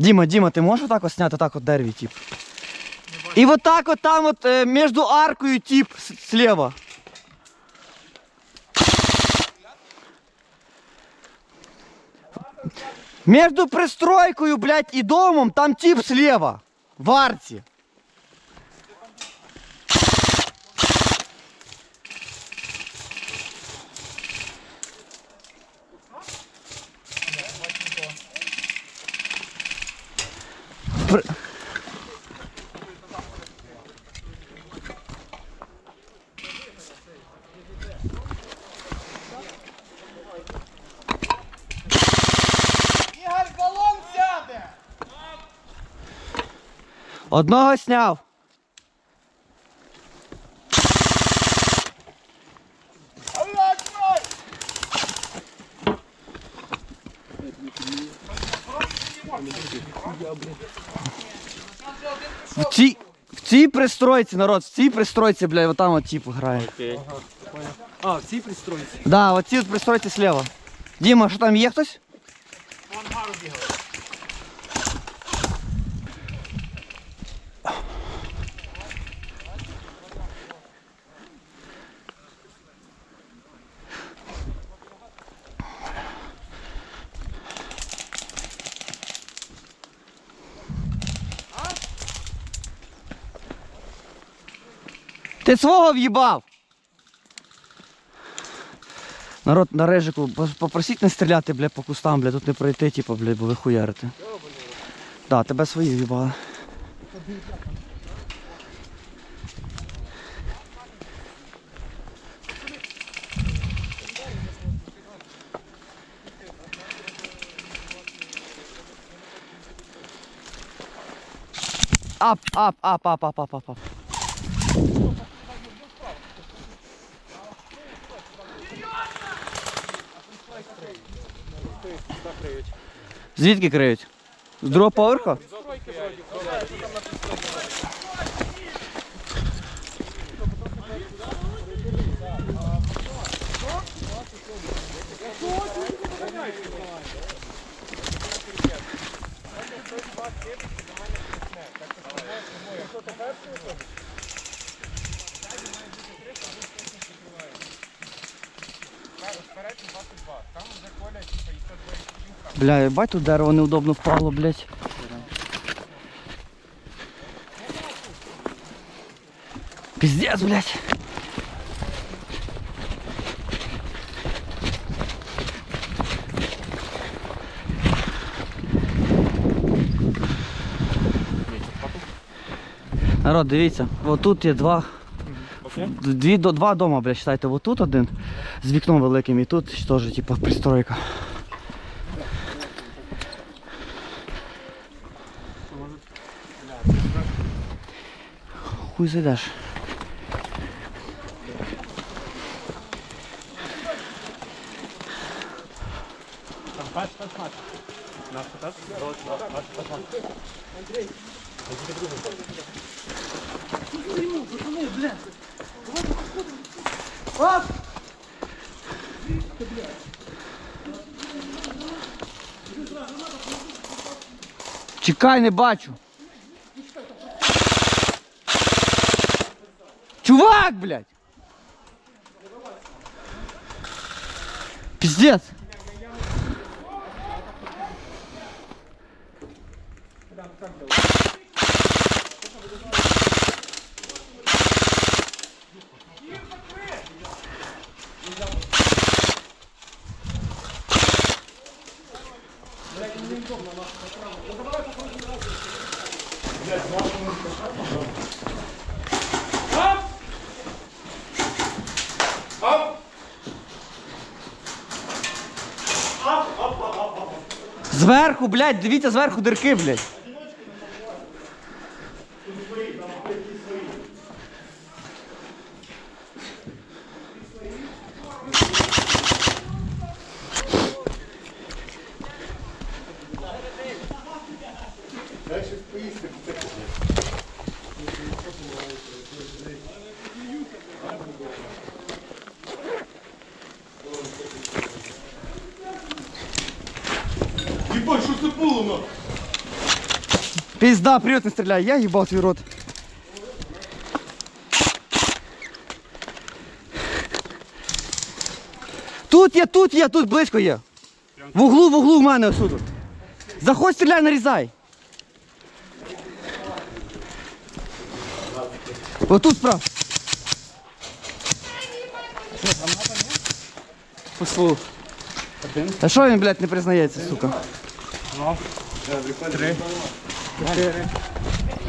Діма, Діма, ти можеш отак от зняти так от дереві, тип? І вот так от там от е, між аркою, тип, с- слева. Между пристройкою, блядь, і домом там тип слева. В арці. Одного сняв. В цій, в цій пристройці, народ, в цій пристройці, блядь, вот там от тип грає. А, в цій пристройці. Да, от ці от пристройці слева. Діма, що там є хтось? Вон гару бігав. Ти свого в'їбав! Народ на режику, попросіть не стріляти, бля, по кустам, бля, тут не пройти, типу, бля, бо ви хуярите. Да, тебе свої в'їбали. Ап, ап, ап, ап, ап, ап, ап, ап. Звідки криють? З другого поверху? Бля, бать тут дерево неудобно впало, блядь. Пиздец, блядь. Народ, дивіться, отут є два. Дві, два дома, блядь, считайте, отут один з вікном великим і тут теж, типу, пристройка. Хуй зайдеш. Чекай, не бачу. Чувак, блядь! Пиздец! Зверху, блядь, дивіться зверху дирки, блядь. Єбать, що це було? Пизда, привет, не стреляй, я ебал твой рот. Тут є, тут є, тут близько є. В углу, в углу в мене тут. Заходь, стріляй, нарізай. Отут справа. Фу. А що він, блядь, не признається, сука? 9, 3, 4,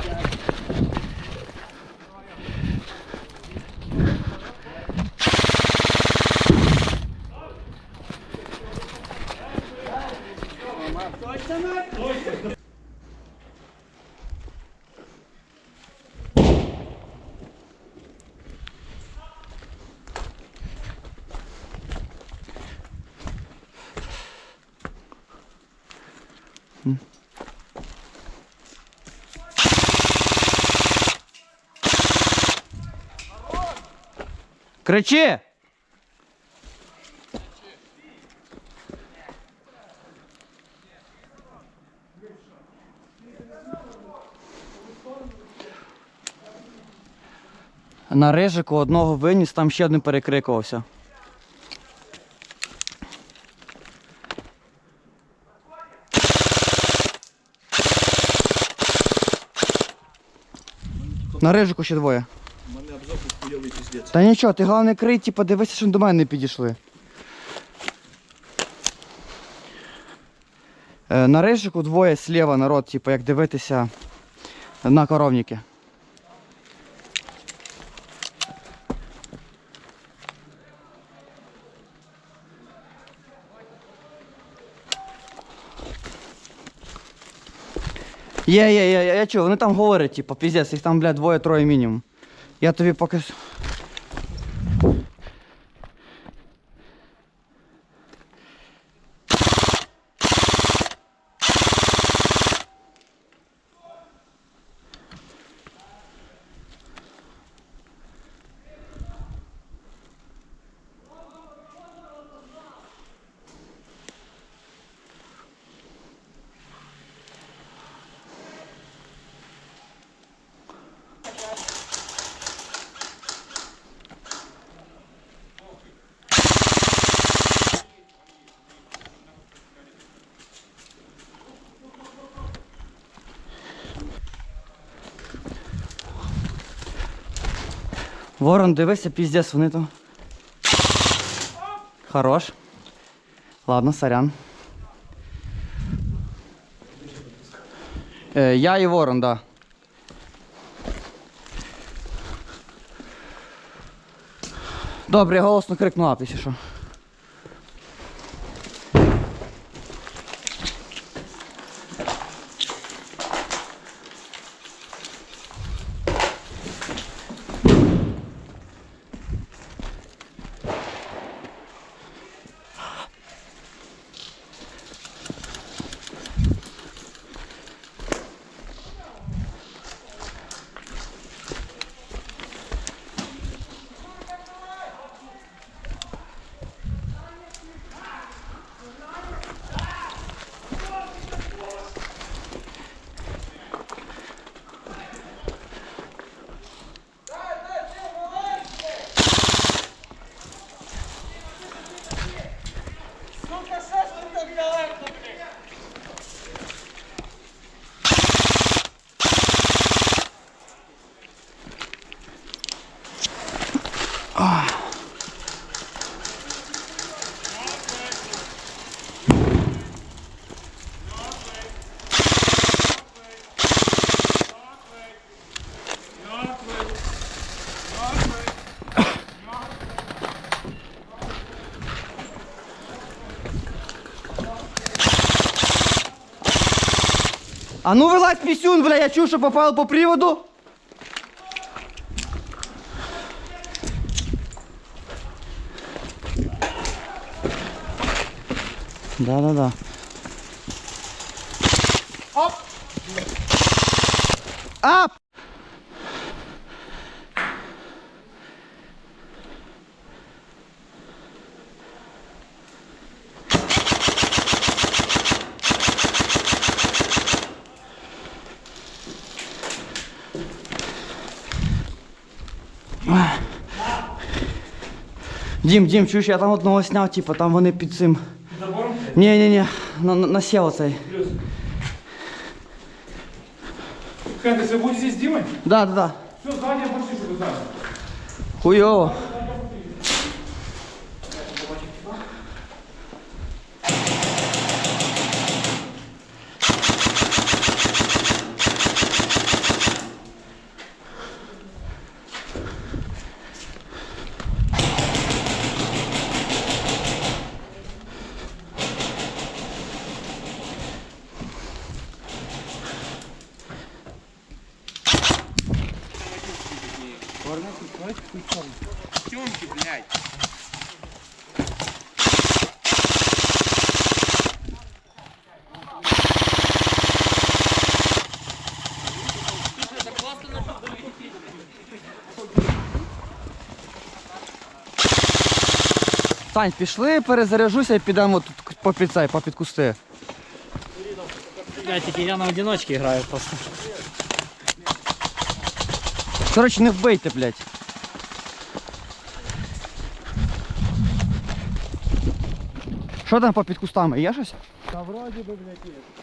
Кричи! На рижику одного виніс, там ще один перекрикувався. На рижику ще двоє. Та нічого, ти головне крий, типу, дивися, що до мене не підійшли. Е, На рижику двоє сліва народ, типу, як дивитися на коровники. Є, є, є, я чую, вони там говорять, типу, піздець, їх там, блядь, двоє-троє мінімум. Я тобі поки. Ворон, дивися, піздець, вони там. Хорош. Ладно, сорян. Е, я і ворон, да. Добре, я голосно крикнула, ап, що. А ну вилазь пісюн, бля, я чув, що попав по приводу. Да-да-да. Оп! Ап! Дім, Дім, чуєш, я там одного сняв, типу, там вони під цим. Забором? Ні, ні, ні, на, на, насів оцей. Плюс. Хэнтес, вы будете здесь с Димой? Да, да, да. Все, здание пошли, чтобы знали. Хуйово. Сань, пішли, перезаряжуся і підемо тут попід цей, попід кусти. Я тільки я на одиночці граю просто. Коротше, не вбийте, блядь. Що там попід кустами? Є щось? Та вроді би, блядь, есть.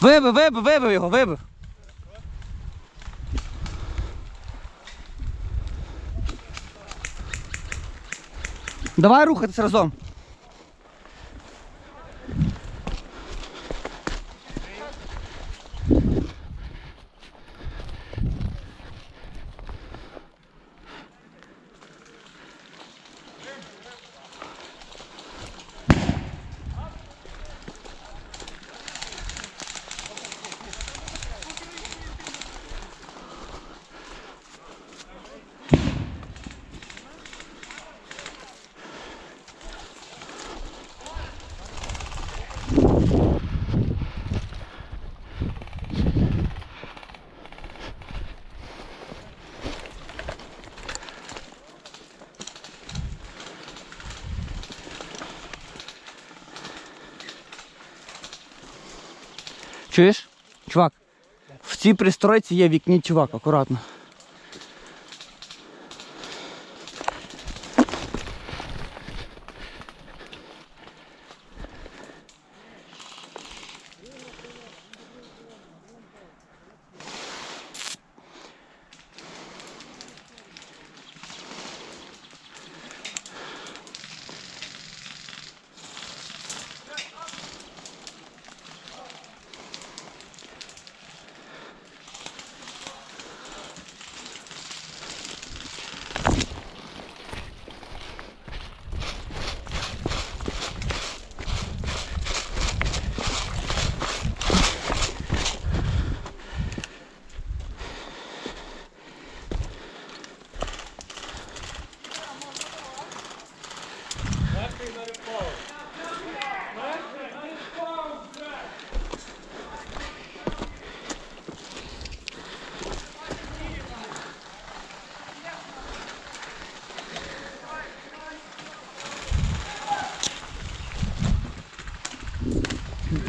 Вибив, вибив, вибив його, вибив. Давай рухатись разом. Чуєш? Чувак, в цій пристройці є вікні, чувак, акуратно.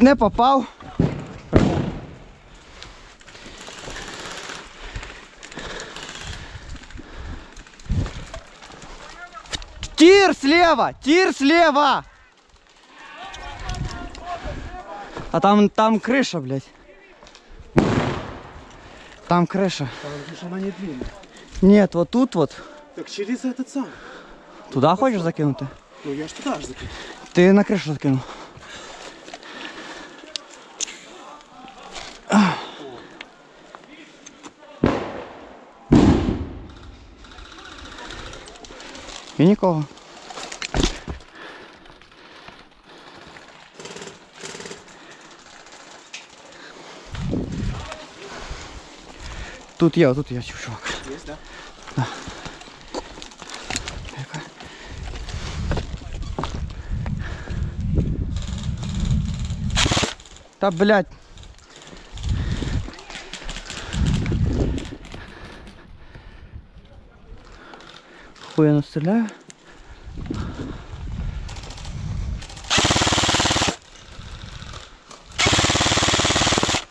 Не попав. Тир слева! Тир слева! А там, там крыша, блядь. Там крыша. Она не длинная. Нет, вот тут вот. Так через этот сам. Туда хочешь закинути? Ну я ж туда же закинул. Ти на кришу закинув. І нікого. Тут є, тут є чувак. Есть, да? Та блядь. стріляю.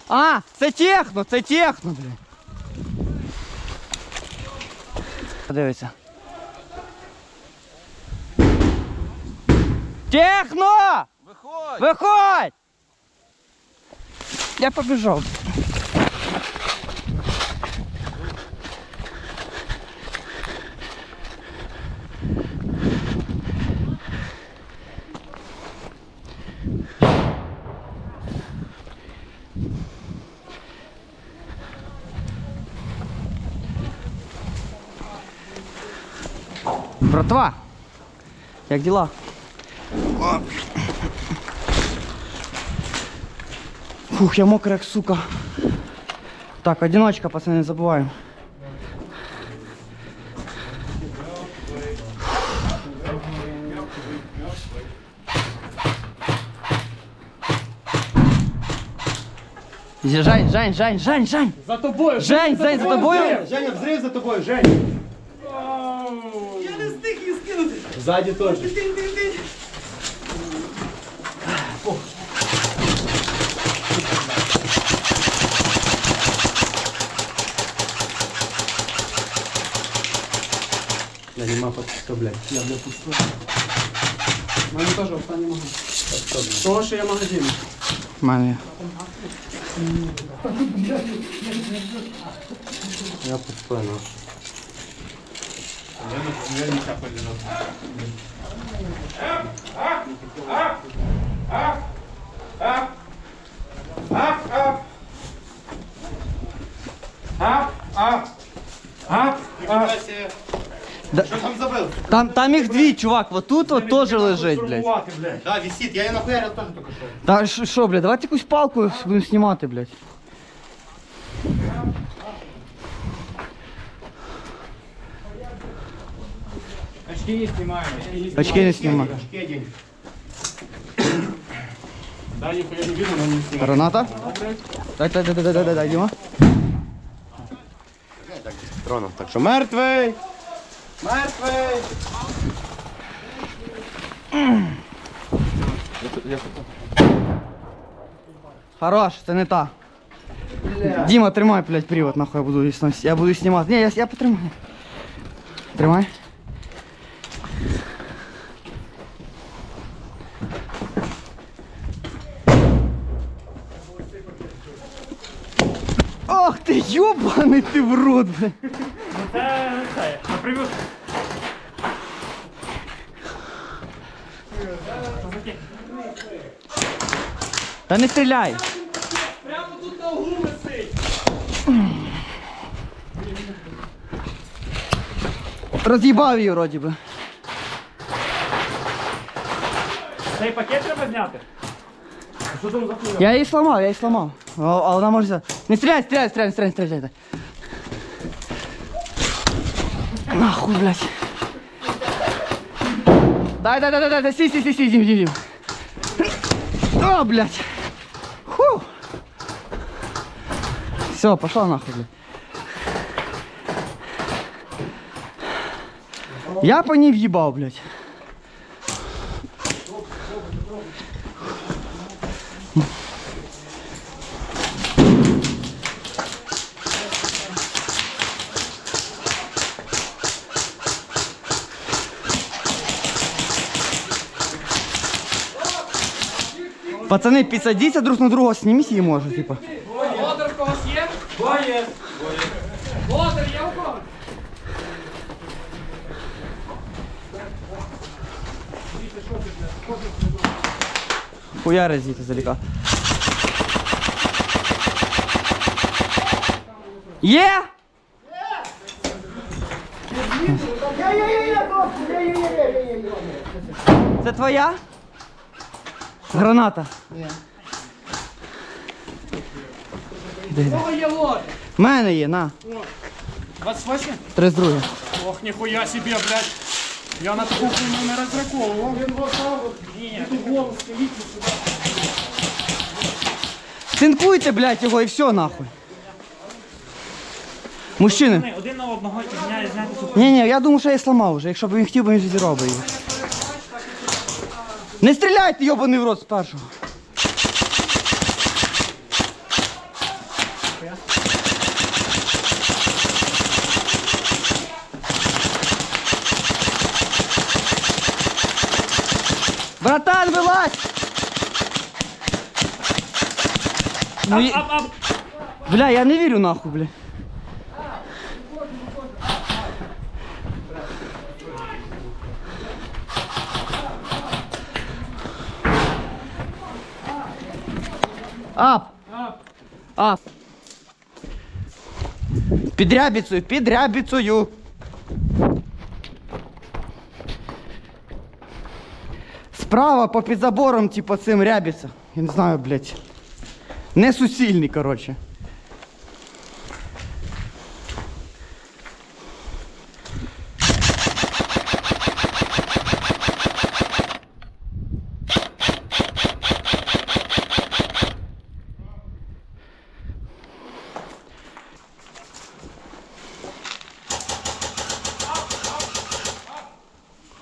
А, це техно, це техно, блін. Дивіться. Техно! Виходь! Виходь! Я побіжав. Братва, як діла? О. Фух, я мокрий, як сука. Так, одиночка, пацани, не забуваємо. Жень, Жень, Жень, Жень, Жень! За тобою! Жень, Жень, за тобою? Женя, взрыв за тобою, Жень! Сзади тоже. Я не могу блядь. Я, блядь, пустой. Маме, пожалуйста, не могу. Потому что я магазин. Мене. Я пустой, ну. Да- Там забыл. Там, там їх дві, чувак, вот тут от теж лежить, блядь. Да, висит. Я ее нахуярил тоже только что. Та що, що, блядь, давайте якусь палку будемо знімати, блядь. Очки не снимаем. Очки не знімаю. Кедень. Да, нихуя не видно, но не снимаю. Граната? Дай, дай, дай, дай, дай, дай, дай, Діма. Тронув. Так що мертвий. Мертвий. Хорош, це не та. Діма, тримай, блядь, привод, нахуй я буду її сносити. Я буду її знімати. Ні, я, я потримаю. Тримай. В рот, блядь. Это, это, Та не стріляй. Прямо тут на углу висить. Роз'їбав її вроді би. цей пакет треба зняти? Я її сломав, я її сломав. А, а вона може. за- Не стріляй, стріляй, стріляй, стріляй, стріляй. Нахуй, блядь. Дай, дай, дай, дай, дай, дай, сі, сі, сі, сі, зім, зім, зім. О, блядь. Фу. Все, пошла нахуй, блядь. Я по ней въебал, блядь. Пацаны, підсадіться друг на друга, сніміть її може, типа. Лодер в когось є? Двоє. Лодер є у когось? Хуяри звідти заліка. Є! Це твоя? Граната. Кого є? В мене є, на. 28? 32. Ох, ніхуя собі, блядь. Я на таку хуйню не розраховував. Він Ні, ти голову скажіть сюди. Цинкуйте, блядь, його і все нахуй. Мужчини. Один на одного і зняти зняти цю Ні, ні, я думаю, що я її сламав вже. Якщо б він хотів, би він зробив її. Не стріляйте, йобаний в рот з. Братан, вилазь! Ну, я- Бля, я не вірю нахуй, бля. Ап! Ап! Під рябіцею, під рябіцею! Справа по під забором, типу, цим рябіця. Я не знаю, блядь. Не сусільний, коротше.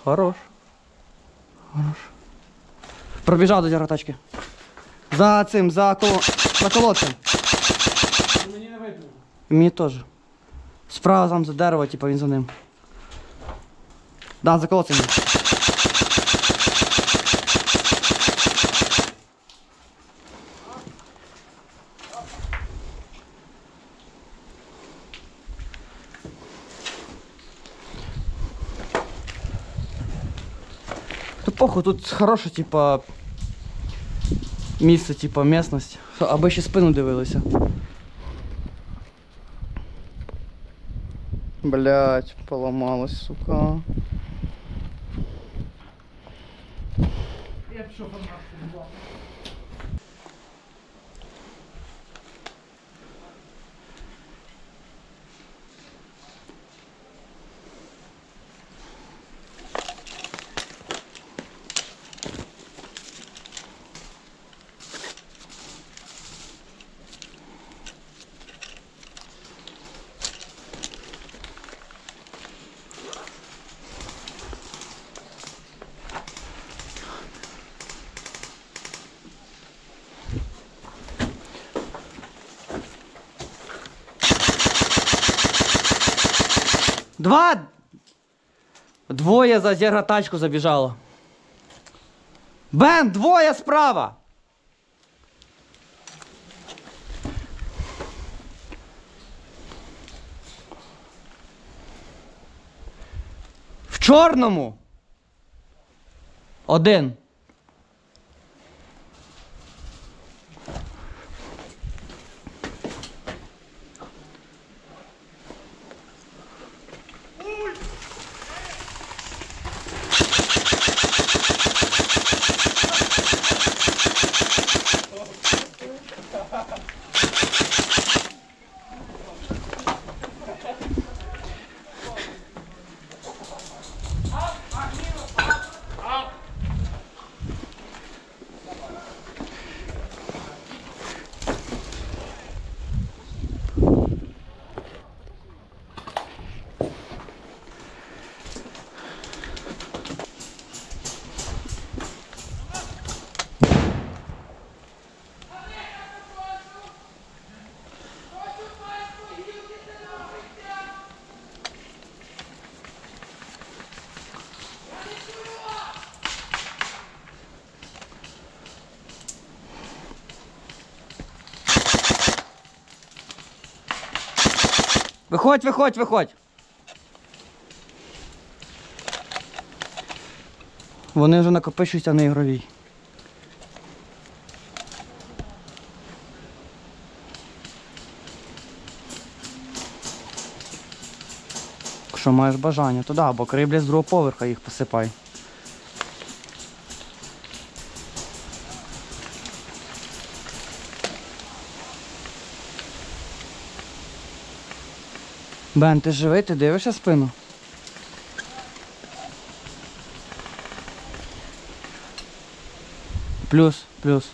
Хорош. Хорош. Пробіжав до тачки. За цим, за коло... за колодцем. Мені не видно. Мені теж. Справа там за дерево, типу він за ним. Да, за колодцем. Похуй, тут хороше, типа. Місце, типа, місцевість. Аби ще спину дивилися. Блять, поломалась, сука. Я пішов Два! Двоє за зерготачку забіжало. Бен, двоє справа! В чорному. Один. Виходь, виходь, виходь. Вони вже накопичуються на ігровій. Якщо маєш бажання, то да, бо криблять з другого поверха їх посипай. Бен, ти живий, ти дивишся спину? Плюс, плюс.